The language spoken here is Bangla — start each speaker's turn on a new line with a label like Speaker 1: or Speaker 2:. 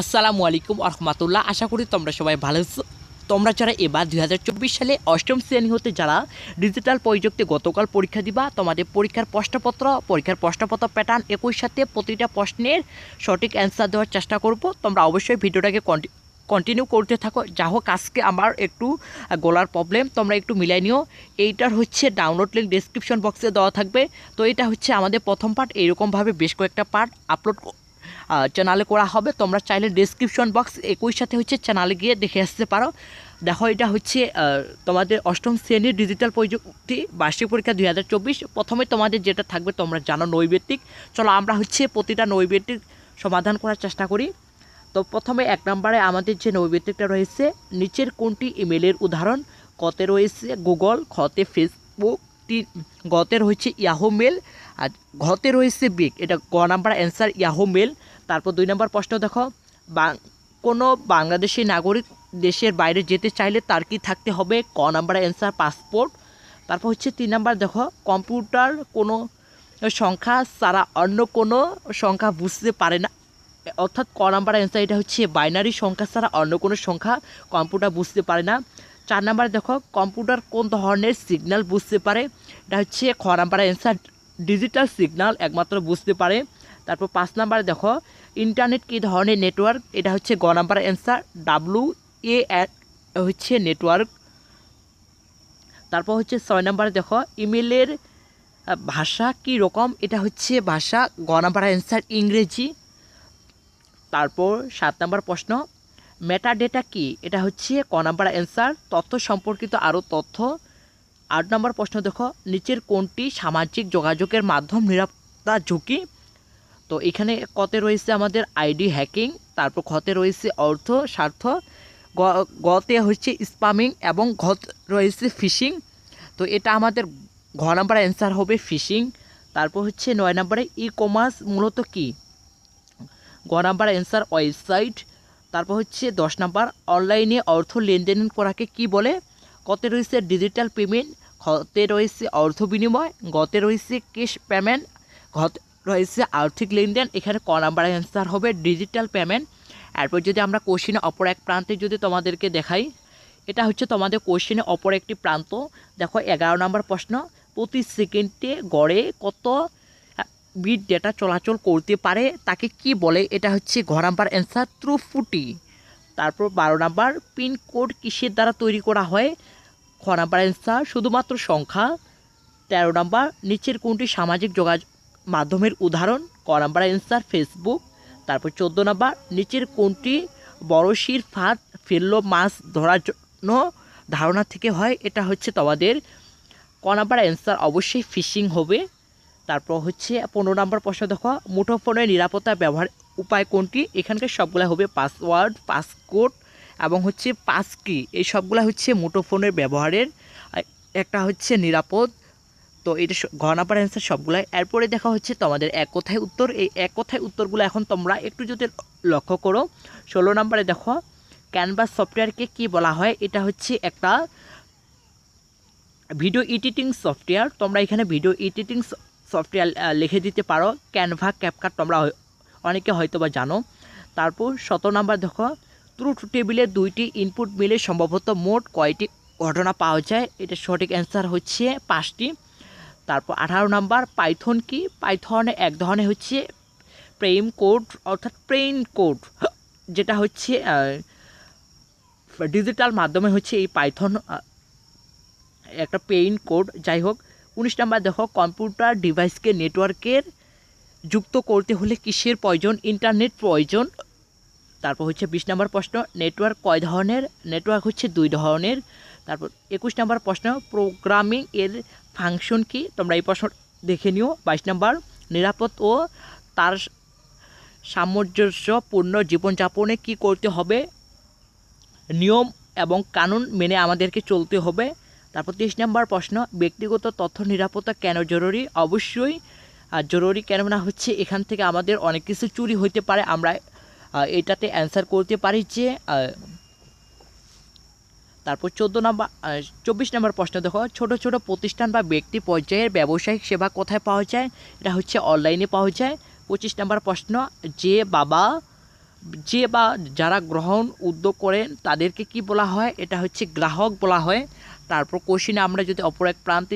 Speaker 1: আসসালামু আলাইকুম আহমতুল্লাহ আশা করি তোমরা সবাই ভালো তোমরা যারা এবার দু হাজার চব্বিশ সালে অষ্টম শ্রেণি হতে যারা ডিজিটাল প্রযুক্তি গতকাল পরীক্ষা দিবা, তোমাদের পরীক্ষার প্রশ্নপত্র পরীক্ষার প্রশ্নপত্র প্যাটার্ন একই সাথে প্রতিটা প্রশ্নের সঠিক অ্যান্সার দেওয়ার চেষ্টা করব। তোমরা অবশ্যই ভিডিওটাকে কন্টিনিউ করতে থাকো। যা হোক, আজকে আমার একটু গলার প্রবলেম তোমরা একটু মিলাই নিও। এইটার হচ্ছে ডাউনলোড লিঙ্ক ডিসক্রিপশন বক্সে দেওয়া থাকবে। তো এটা হচ্ছে আমাদের প্রথম পার্ট এইরকমভাবে বেশ কয়েকটা পার্ট আপলোড চ্যানেলে করা হবে। তোমরা চাইলে ডিসক্রিপশন বক্স একই সাথে হচ্ছে চ্যানেলে গিয়ে দেখে আসতে পারো। দেখো, এটা হচ্ছে তোমাদের অষ্টম শ্রেণির ডিজিটাল প্রযুক্তি বার্ষিক পরীক্ষা দুই হাজার চব্বিশ। প্রথমে তোমাদের যেটা থাকবে, তোমরা জানো নৈবেত্তিক চলো, আমরা হচ্ছে প্রতিটা নৈবেত্তিক সমাধান করার চেষ্টা করি। তো প্রথমে এক নম্বরে আমাদের যে নৈবেত্তিকটা রয়েছে, নিচের কোনটি ইমেলের উদাহরণ? কতে রয়েছে গুগল খতে ফেসবুক তি- গতে রয়েছে ইয়াহো মেল, আর ঘতে রয়েছে বিগ। এটা ক নাম্বার অ্যান্সার ইয়াহো মেল। তারপর দুই নম্বর প্রশ্ন, দেখো, বাং- কোনো বাংলাদেশি নাগরিক দেশের বাইরে যেতে চাইলে তার কি থাকতে হবে? ক নাম্বার অ্যান্সার, পাসপোর্ট। তারপর হচ্ছে তিন নাম্বার, দেখো, কম্পিউটার কোনো সংখ্যা ছাড়া অন্য কোনো সংখ্যা বুঝতে পারে না। অর্থাৎ ক নাম্বার অ্যান্সার, এটা হচ্ছে বাইনারি সংখ্যা ছাড়া অন্য কোনো সংখ্যা কম্পিউটার বুঝতে পারে না। চার নাম্বার দেখো কম্পিউটার কোন ধরনের সিগন্যাল বুঝতে পারে? এটা হচ্ছে খ নাম্বার অ্যান্সার ডিজিটাল সিগন্যাল একমাত্র বুঝতে পারে। তারপর পাঁচ নাম্বার দেখো ইন্টারনেট কী ধরনের নেটওয়ার্ক এটা হচ্ছে গ নাম্বার অ্যান্সার ডাব্লু এ হচ্ছে নেটওয়ার্ক তারপর হচ্ছে ছয় নাম্বার দেখো ইমেলের ভাষা কী রকম? এটা হচ্ছে ভাষা, গ নাম্বার অ্যান্সার ইংরেজি। তারপর সাত নাম্বার প্রশ্ন মেটা ডেটা কি? এটা হচ্ছে ক নাম্বার অ্যান্সার তথ্য সম্পর্কিত আরও তথ্য। আট নম্বর প্রশ্ন দেখো, নিচের কোনটি সামাজিক যোগাযোগের মাধ্যম নিরাপত্তা ঝুঁকি? তো এখানে কতে রয়েছে আমাদের আইডি হ্যাকিং, তারপর খতে রয়েছে অর্থ, স্বার্থ গতে হচ্ছে স্পামিং এবং ঘত রয়েছে ফিশিং। তো এটা আমাদের ঘ নাম্বার অ্যান্সার হবে ফিশিং। তারপর হচ্ছে নয় নম্বরে ই কমার্স মূলত কী? গ নাম্বার অ্যান্সার ওয়েবসাইট তারপর হচ্ছে দশ নাম্বার, অনলাইনে অর্থ লেনদেন করাকে কি বলে? কতে রয়েছে ডিজিটাল পেমেন্ট, খতে রয়েছে অর্থ বিনিময়, গতে রয়েছে ক্যাশ পেমেন্ট, ঘত রয়েছে আর্থিক লেনদেন। এখানে ক নাম্বার অ্যান্সার হবে ডিজিটাল পেমেন্ট। এরপর যদি আমরা কোশ্চিনে অপর এক প্রান্তে যদি তোমাদেরকে দেখাই, এটা হচ্ছে তোমাদের কোশ্চেনে অপর একটি প্রান্ত। দেখো, এগারো নম্বর প্রশ্ন, প্রতি সেকেন্ডে গড়ে কত বিট ডেটা চলাচল করতে পারে, তাকে কি বলে? এটা হচ্ছে ঘ নাম্বার অ্যান্সার, ত্রুফুটি। তারপর বারো নাম্বার পিনকোড কিসের দ্বারা তৈরি করা হয়? খ নাম্বার অ্যান্সার, শুধুমাত্র সংখ্যা। তেরো নাম্বার, নিচের কোনটি সামাজিক যোগাযোগ মাধ্যমের উদাহরণ? ক নাম্বার অ্যান্সার, ফেসবুক। তারপর চোদ্দ নাম্বার, নিচের কোনটি বড়শির ফাঁদ ফেলল মাছ ধরার জন্য ধারণা থেকে হয়? এটা হচ্ছে তোমাদের। ক নাম্বার অ্যান্সার, অবশ্যই ফিশিং হবে। তারপর হচ্ছে পনেরো নাম্বার প্রশ্ন, দেখো মুঠোফোনের নিরাপত্তা ব্যবহার উপায় কোনটি? এখানকার সবগুলো হবে পাসওয়ার্ড পাসকোড এবং হচ্ছে পাস পাসকি এই সবগুলো হচ্ছে মুঠোফোনের ব্যবহারের একটা হচ্ছে নিরাপদ। তো এটা ঘ নাম্বার অ্যান্সার সবগুলাই। এরপরে দেখা হচ্ছে তোমাদের এক কথায় উত্তর। এই এক কথায় উত্তরগুলো এখন তোমরা একটু যদি লক্ষ্য করো। ষোলো নম্বরে দেখো ক্যানভাস সফটওয়্যারকে কি বলা হয়? এটা হচ্ছে একটা ভিডিও এডিটিং সফটওয়্যার তোমরা এখানে ভিডিও এডিটিং সফটওয়্যার লিখে দিতে পারো। ক্যানভা ক্যাপকাট তোমরা অনেকে হয়তো বা জানো। তারপর শত নাম্বার দেখো ট্রুথ টেবিলে দুইটি ইনপুট মিলে সম্ভবত মোট কয়টি ঘটনা পাওয়া যায়? এটা সঠিক অ্যান্সার হচ্ছে পাঁচটি। তারপর আঠারো নাম্বার পাইথন কি? পাইথন এক ধরনের হচ্ছে প্রেম কোড অর্থাৎ প্রেইন কোড যেটা হচ্ছে ডিজিটাল মাধ্যমে হচ্ছে এই পাইথন একটা পেইন কোড যাই হোক উনিশ নাম্বার দেখো, কম্পিউটার ডিভাইসকে নেটওয়ার্কের যুক্ত করতে হলে কিসের প্রয়োজন? ইন্টারনেট প্রয়োজন। তারপর হচ্ছে বিশ নম্বর প্রশ্ন, নেটওয়ার্ক কয় ধরনের? নেটওয়ার্ক হচ্ছে দুই ধরনের। তারপর একুশ নম্বর প্রশ্ন, প্রোগ্রামিং এর ফাংশন কি? তোমরা এই প্রশ্ন দেখে নিও। বাইশ নম্বর, নিরাপদ ও তার সামঞ্জস্যপূর্ণ জীবনযাপনে কি করতে হবে? নিয়ম এবং কানুন মেনে আমাদেরকে চলতে হবে। তারপর তেইশ নম্বর প্রশ্ন, ব্যক্তিগত তথ্য নিরাপত্তা কেন জরুরি? অবশ্যই জরুরি কেননা হচ্ছে এখান থেকে আমাদের অনেক কিছু চুরি হইতে পারে। আমরা এটাতে অ্যান্সার করতে পারি যে তারপর চোদ্দ নম্বর চব্বিশ নম্বর প্রশ্ন দেখো। ছোট ছোট প্রতিষ্ঠান বা ব্যক্তি পর্যায়ের ব্যবসায়িক সেবা কোথায় পাওয়া যায়? এটা হচ্ছে অনলাইনে পাওয়া যায়। পঁচিশ নম্বর প্রশ্ন, যে বাবা, যে বা যারা গ্রহণ, উদ্যোগ করেন, তাদেরকে কি বলা হয়? এটা হচ্ছে গ্রাহক বলা হয়। তারপর কোশ্চিনে আমরা যদি অপর এক প্রান্তে